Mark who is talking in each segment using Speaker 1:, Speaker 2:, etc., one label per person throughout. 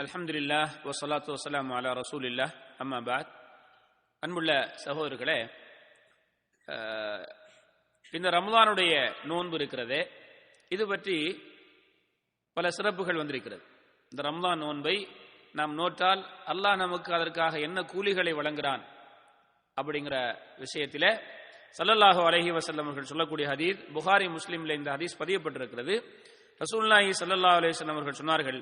Speaker 1: அல்ஹம்துலில்லா வசலாத்து வசலாம் அலா ரசூலில்லா அம்மா பாத். அன்புள்ள சகோதரர்களே இந்த ரமதானுடைய நோன்பு இருக்கிறதே இது பற்றி பல சிறப்புகள் வந்திருக்கிறது. இந்த ரம்லான் நோன்பை நாம் நோற்றால் அல்லாஹ் நமக்கு அதற்காக என்ன கூலிகளை வழங்குகிறான் அப்படிங்கிற விஷயத்தில் சல்லல்லாஹு அலஹி வசல்லம் அவர்கள் சொல்லக்கூடிய ஹதீஸ் புகாரி முஸ்லீமில் இந்த ஹதீஸ் பதியப்பட்டிருக்கிறது. ரசூல்லாஹி ஸல்லல்லாஹு அலைஹி வஸல்லம் அவர்கள் சொன்னார்கள்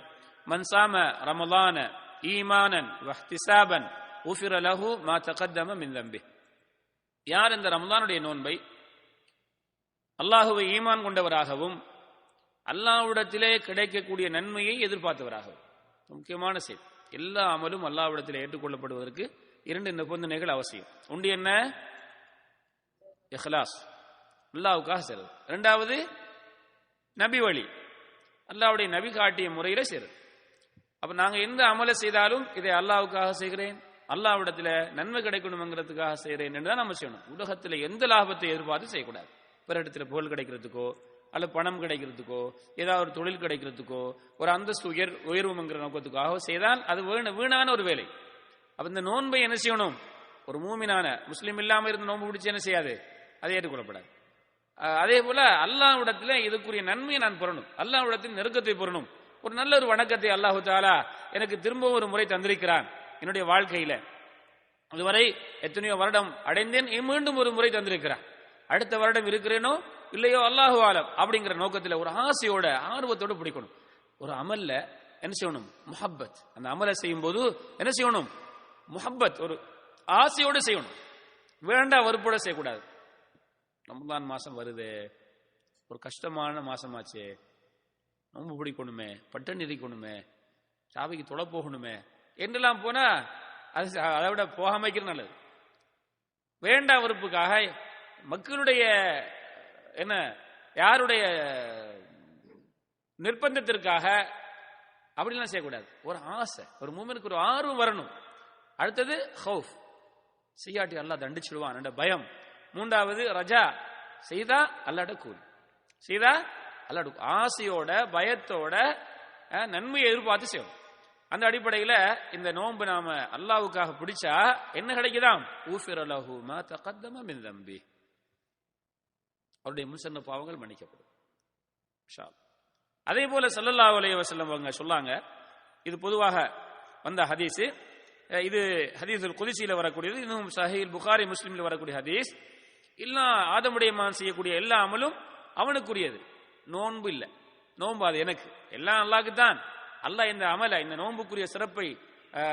Speaker 1: من صام رمضان ஈமானன் வஹ்திசாபன் உஃபிர லஹு மா தகத்தம மின் தம்பி யார் இந்த ரமலானுடைய நோன்பை? அல்லாஹுவை ஈமான் கொண்டவராகவும் அல்லாஹ்விடத்திலே கிடைக்கக்கூடிய நன்மையை எதிர்பார்த்தவராகவும். முக்கியமான செய்தி எல்லா அமலும் அல்லாஹ்விடத்தில் ஏற்றுக்கொள்ளப்படுவதற்கு இரண்டு நிபந்தனைகள் அவசியம். உண்டு என்ன? இஹ்லாஸ். அல்லாவுக்காக செய்றது இரண்டாவது நபி வழி. அல்லாவுடைய நபி காட்டிய முறையில செய்றது அப்ப நாங்க எந்த அமலை செய்தாலும் இதை அல்லாஹ்வுக்காக செய்கிறேன். அல்லாவிடத்துல நன்மை கிடைக்கணுங்கிறதுக்காக செய்கிறேன் என்று தான் நம்ம செய்யணும். உலகத்துல எந்த லாபத்தை எதிர்பார்த்து செய்யக்கூடாது. பிற இடத்துல புகழ் கிடைக்கிறதுக்கோ அல்லது பணம் கிடைக்கிறதுக்கோ ஏதாவது ஒரு தொழில் கிடைக்கிறதுக்கோ ஒரு அந்தஸ்து உயர் உயர்வுங்கிற நோக்கத்துக்காக செய்தால் அது வீண வீணான ஒரு வேலை. அப்ப இந்த நோன்பை என்ன செய்யணும்? ஒரு மூமினான முஸ்லீம் இல்லாம இருந்து நோன்பு பிடிச்சு என்ன செய்யாது? அதை ஏற்றுக்கொள்ளப்படாது. அதே போல அல்லாவிடத்துல இதுக்குரிய நன்மையை நான் பெறணும். அல்லாஹ்விடத்தில் நெருக்கத்தை பெறணும். ஒரு நல்ல ஒரு வணக்கத்தை அல்லாஹு தாலா எனக்கு திரும்பவும் ஒரு முறை தந்திருக்கிறான் என்னுடைய வாழ்க்கையில. இதுவரை எத்தனையோ வருடம் அடைந்தேன் மீண்டும் ஒரு முறை தந்திருக்கிறான். அடுத்த வருடம் இருக்கிறேனோ இல்லையோ அல்லாஹு ஆலம் அப்படிங்கிற நோக்கத்தில் ஒரு ஆசையோட ஆர்வத்தோட பிடிக்கணும். ஒரு அமல்ல என்ன செய்யணும்? முஹப்பத். அந்த அமலை செய்யும் போது என்ன செய்யணும்? முஹப்பத் ஒரு ஆசையோடு செய்யணும். வேண்டாம் வறுப்போட செய்யக்கூடாது. ரமலான் மாசம் வருதே. ஒரு கஷ்டமான மாசமாச்சே. நோன்பு பிடிக்கணுமே பட்டன் எரிக்கணுமே சாவிக்கு தொலை போகணுமே என்றெல்லாம் போனா அது அதை விட போகாம வைக்கிறது நல்லது. வேண்டா வெறுப்புக்காக மக்களுடைய என்ன யாருடைய நிர்பந்தத்திற்காக அப்படிலாம் செய்யக்கூடாது. ஒரு ஆசை ஒரு மூமெனுக்கு ஒரு ஆர்வம் வரணும். அடுத்தது ஹவுஃப். செய்யாட்டி அல்லா தண்டிச்சிடுவான் பயம். மூன்றாவது ரஜா செய்தா அல்லாட கூலி. செய்தா அல்ல ஆசையோட பயத்தோட நன்மையை எதிர்பார்த்து செய்யணும். அந்த அடிப்படையில இந்த நோன்பு நாம அல்லாஹ்வுக்காக பிடிச்சா என்ன கிடைக்குதாம்? ஊஃபிர லஹு மா மின் தம்பி. அவருடைய முன்சென்ன பாவங்கள் மன்னிக்கப்படும். அதே போல சல்லல்லா அலைஹி வஸல்லம் அவங்க சொல்லாங்க. இது பொதுவாக வந்த ஹதீஸ். இது ஹதீஸுல் குதிசியில வரக்கூடியது இன்னும் சஹீல் புகாரி முஸ்லீமில் வரக்கூடிய ஹதீஸ். இல்லா ஆதமுடைய மான் செய்யக்கூடிய எல்லா அமலும் அவனுக்குரியது. நோன்பு இல்லை. நோன்பு அது எனக்கு. எல்லாம் அல்லாக்கு தான் அல்லாஹ் இந்த அமலை இந்த நோன்புக்குரிய சிறப்பை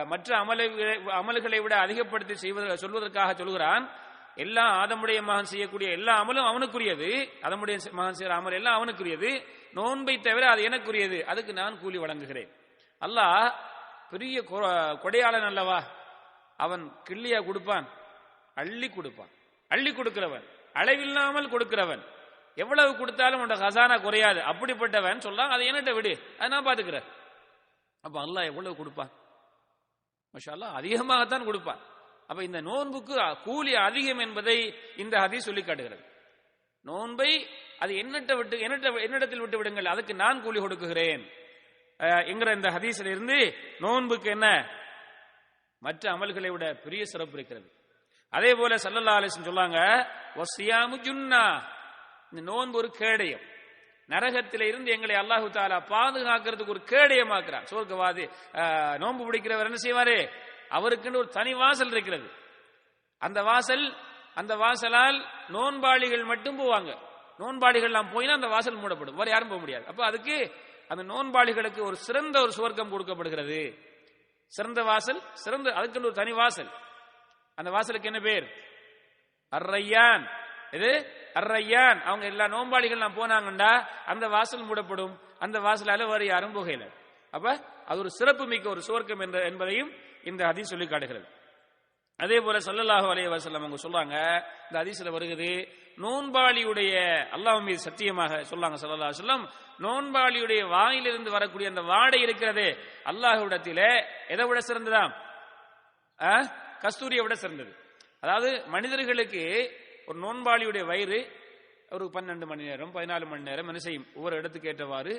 Speaker 1: மற்ற அமலை அமல்களை விட அதிகப்படுத்தி செய்வதற்கு சொல்வதற்காக சொல்கிறான். எல்லா ஆதமுடைய மகன் செய்யக்கூடிய எல்லா அமலும் அவனுக்குரியது. அதமுடைய மகன் செய்கிற அமல் எல்லாம் அவனுக்குரியது. நோன்பை தவிர அது எனக்குரியது. அதுக்கு நான் கூலி வழங்குகிறேன். அல்லாஹ் பெரிய கொ- கொடையாளன் அல்லவா? அவன் கிள்ளியா கொடுப்பான். அள்ளி கொடுப்பான். அள்ளி கொடுக்கிறவன். அளவில்லாமல் கொடுக்கிறவன். எவ்வளவு கொடுத்தாலும் உன்னோட ஹசானா குறையாது. அப்படிப்பட்டவன் சொல்றான் அதை என்னட்ட விடு. அதை நான் பாத்துக்கிறேன். அப்ப அல்லாஹ் எவ்வளவு கொடுப்பான்? மஷாலா அல்லாஹ் அதிகமாகத்தான் கொடுப்பான். அப்ப இந்த நோன்புக்கு கூலி அதிகம் என்பதை இந்த ஹதீஸ் சொல்லி காட்டுகிறது. நோன்பை அது என்னட்ட விட்டு என்னட்ட என்னிடத்தில் விட்டு விடுங்கள் அதுக்கு நான் கூலி கொடுக்குகிறேன். என்கிற இந்த ஹதீஸ்ல இருந்து நோன்புக்கு என்ன? மற்ற அமல்களை விட பெரிய சிறப்பு இருக்கிறது. அதே போல சல்லல்லா அலிசன் சொல்லாங்க ஒசியாமு ஜுன்னா. இந்த நோன்பு ஒரு கேடயம். நரகத்தில இருந்து எங்களை அல்லாஹு தாலா பாதுகாக்கிறதுக்கு ஒரு கேடயமாக்குறார். சோர்க்கவாதி நோன்பு பிடிக்கிறவர் என்ன செய்வாரு? அவருக்குன்னு ஒரு தனி வாசல் இருக்கிறது. அந்த வாசல் அந்த வாசலால் நோன்பாளிகள் மட்டும் போவாங்க. நோன்பாளிகள்லாம் போயினா அந்த வாசல் மூடப்படும். வேற யாரும் போக முடியாது. அப்ப அதுக்கு அந்த நோன்பாளிகளுக்கு ஒரு சிறந்த ஒரு சுவர்க்கம் கொடுக்கப்படுகிறது. சிறந்த வாசல் சிறந்த அதுக்குன்னு ஒரு தனி வாசல். அந்த வாசலுக்கு என்ன பேர்? அர்ரையான். இது அர்ரையான். அவங்க எல்லா நோன்பாளிகள் போனாங்கண்டா அந்த வாசல் மூடப்படும். அந்த வாசலால வேறு யாரும் புகையில அப்ப அது ஒரு சிறப்பு மிக்க ஒரு சுவர்க்கம் என்ற என்பதையும் இந்த ஹதீஸ் சொல்லி காட்டுகிறது. அதே போல சல்லல்லாஹ் அலைஹி வஸல்லம் அவங்க சொல்றாங்க இந்த அதிசல வருகிறது நோன்பாளியுடைய அல்லாஹ் மீது சத்தியமாக சொல்லாங்க ஸல்லல்லாஹு சொல்லம் நோன்பாளியுடைய வாயிலிருந்து வரக்கூடிய அந்த வாடை இருக்கிறதே அல்லாஹுடத்தில எதை விட சிறந்ததாம்? ஆ? கஸ்தூரியை விட சிறந்தது. அதாவது மனிதர்களுக்கு ஒரு நோன்பாளியுடைய வயிறு ஒரு பன்னெண்டு மணி நேரம் பதினாலு மணி நேரம் என்ன செய்யும்? ஒவ்வொரு இடத்துக்கு ஏற்றவாறு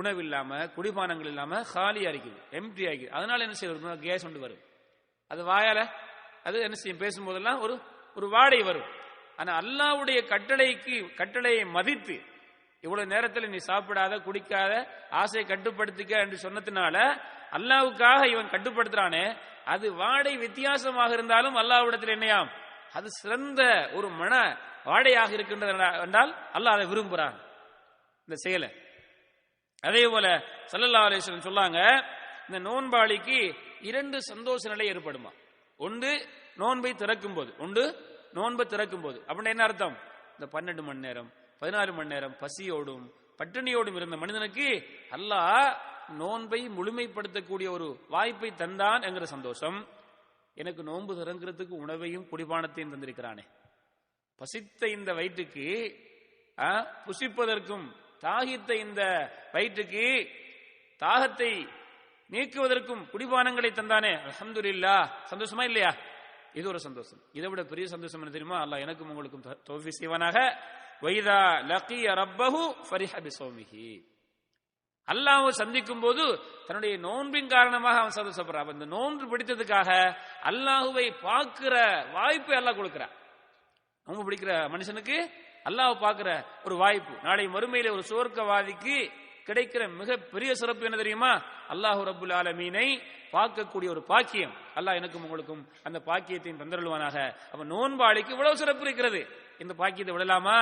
Speaker 1: உணவு இல்லாம குடிபானங்கள் இல்லாம காலி இருக்குது எம்டி ஆகிக்குது. அதனால என்ன செய்யும் கேஸ் கொண்டு வரும். அது வாயால அது என்ன செய்யும்? பேசும்போதெல்லாம் ஒரு ஒரு வாடை வரும். ஆனா அல்லாவுடைய கட்டளைக்கு கட்டளையை மதித்து இவ்வளவு நேரத்தில் நீ சாப்பிடாத குடிக்காத ஆசையை கட்டுப்படுத்திக்க என்று சொன்னதுனால அல்லாவுக்காக இவன் கட்டுப்படுத்துறானே அது வாடை வித்தியாசமாக இருந்தாலும் அல்லாவிடத்தில் என்னையாம்? அது சிறந்த ஒரு மன வாடையாக இருக்கின்றது என்றால் அல்லாஹ் அதை விரும்புகிறான். இந்த செயலை. அதே போல சல்லல்லா அலிஸ்வரன் சொல்லாங்க இந்த நோன்பாளிக்கு இரண்டு சந்தோஷ நிலை ஏற்படுமா? ஒன்று நோன்பை திறக்கும் போது ஒன்று நோன்பை திறக்கும் போது அப்படின்னு என்ன அர்த்தம்? இந்த பன்னெண்டு மணி நேரம் பதினாறு மணி நேரம் பசியோடும் பட்டினியோடும் இருந்த மனிதனுக்கு அல்லாஹ் நோன்பை முழுமைப்படுத்தக்கூடிய ஒரு வாய்ப்பை தந்தான் என்கிற சந்தோஷம். எனக்கு நோன்பு திறங்கிறதுக்கு உணவையும் குடிபானத்தையும் தந்திருக்கிறானே. பசித்த இந்த வயிற்றுக்கு ஆ, புசிப்பதற்கும் தாகித்த இந்த வயிற்றுக்கு தாகத்தை நீக்குவதற்கும் குடிபானங்களை தந்தானே. அல்ஹம்துலில்லா. சந்தோஷமா இல்லையா? இது ஒரு சந்தோஷம். இதை விட பெரிய சந்தோஷம் என்ன தெரியுமா? அல்ல எனக்கும் உங்களுக்கும் தோல்வி செய்வானாக. வைதா லக்கிய ரப்பஹு ஃபரிஹபி சோமிஹி அல்லாஹ்வை சந்திக்கும் போது தன்னுடைய நோன்பின் காரணமாக அவன் சந்தோஷப்படுறான். அந்த நோன்பு பிடித்ததுக்காக அல்லாஹுவை பார்க்கிற வாய்ப்பை அல்லாஹ் கொடுக்கிறான். நோன்பு பிடிக்கிற மனுஷனுக்கு அல்லாஹ் பார்க்கிற ஒரு வாய்ப்பு. நாளை மறுமையில ஒரு சுவர்க்கவாதிக்கு கிடைக்கிற மிக பெரிய சிறப்பு என்ன தெரியுமா? அல்லாஹு ரபுல் ஆலமீனை பார்க்கக்கூடிய ஒரு பாக்கியம். அல்லாஹ் எனக்கும் உங்களுக்கும் அந்த பாக்கியத்தையும் தந்தருள்வானாக. அவன் நோன்பாளிக்கு இவ்வளவு சிறப்பு இருக்கிறது. இந்த பாக்கியத்தை விடலாமா?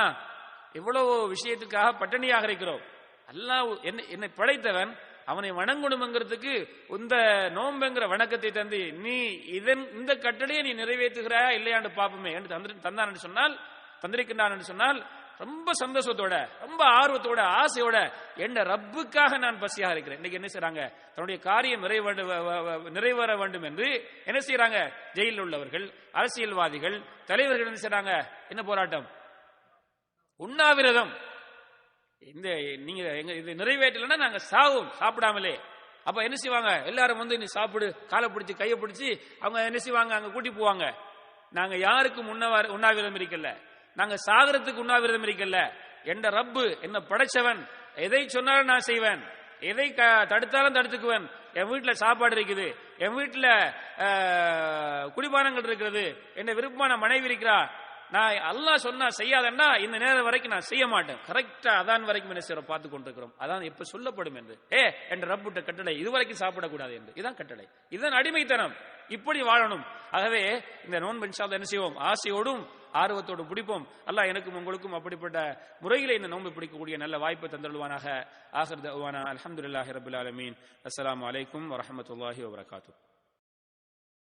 Speaker 1: இவ்வளவு விஷயத்துக்காக பட்டினியாக இருக்கிறோம். அல்லாஹ் என்னை என்னை படைத்தவன் அவனை வணங்கணுங்கிறதுக்கு இந்த நோம்புங்கிற வணக்கத்தை தந்து நீ இதன் இந்த கட்டளையை நீ நிறைவேற்றுகிறாயா? இல்லையான்னு பாப்போமே என்று தந்து சொன்னால் தந்திருக்கின்றான் சொன்னால் ரொம்ப சந்தோஷத்தோட ரொம்ப ஆர்வத்தோட ஆசையோட என்ன ரப்புக்காக நான் பசியாக இருக்கிறேன் இன்னைக்கு என்ன செய்றாங்க? தன்னுடைய காரியம் நிறைவேற நிறைவேற வேண்டும் என்று என்ன செய்யறாங்க ஜெயிலில் உள்ளவர்கள் அரசியல்வாதிகள் தலைவர்கள் என்ன செய்றாங்க? என்ன போராட்டம்? உண்ணாவிரதம். இந்த நீங்க எங்க இது நிறைவேற்றலைன்னா நாங்க சாவும் சாப்பிடாமலே. அப்ப என்ன செய்வாங்க? எல்லாரும் வந்து நீ சாப்பிடு காலை பிடிச்சி கையை பிடிச்சி அவங்க என்ன செய்வாங்க? அங்க கூட்டி போவாங்க. நாங்க யாருக்கும் உண்ணவா உண்ணாவிரதம் இருக்கல. நாங்க சாகரத்துக்கு உண்ணாவிரதம் இருக்கல. என்ற ரப்பு என்ன படைச்சவன் எதை சொன்னாலும் நான் செய்வேன். எதை க- தடுத்தாலும் தடுத்துக்குவேன். என் வீட்டுல சாப்பாடு இருக்குது. என் வீட்டுல குடிபானங்கள் இருக்கிறது. என்ன விருப்பமான மனைவி இருக்கிறா? நான் அல்லாஹ் சொன்னா செய்யாதன்னா இந்த நேரம் வரைக்கும் நான் செய்ய மாட்டேன். கரெக்டா அதான் வரைக்கும் என்ன செய்யறோம் பார்த்து கொண்டிருக்கிறோம். அதான் எப்ப சொல்லப்படும் என்று. ஏ என்ற ரப்புட்ட கட்டளை இது வரைக்கும் சாப்பிடக்கூடாது என்று. இதான் கட்டளை. இதுதான் அடிமைத்தனம். இப்படி வாழணும். ஆகவே இந்த நோன்பு இன்ஷா என்ன செய்வோம்? ஆசையோடும் ஆர்வத்தோடும் பிடிப்போம் அல்லாஹ் எனக்கும் உங்களுக்கும் அப்படிப்பட்ட முறையில் இந்த நோன்பு பிடிக்கக்கூடிய நல்ல வாய்ப்பை தந்தருள்வானாக. ஆஹர் தவானா அலமதுல்லாஹி ரபுல் அலமீன் அஸ்லாம் அலைக்கும் வரமத்துல்லாஹி வபரகாத்துஹு.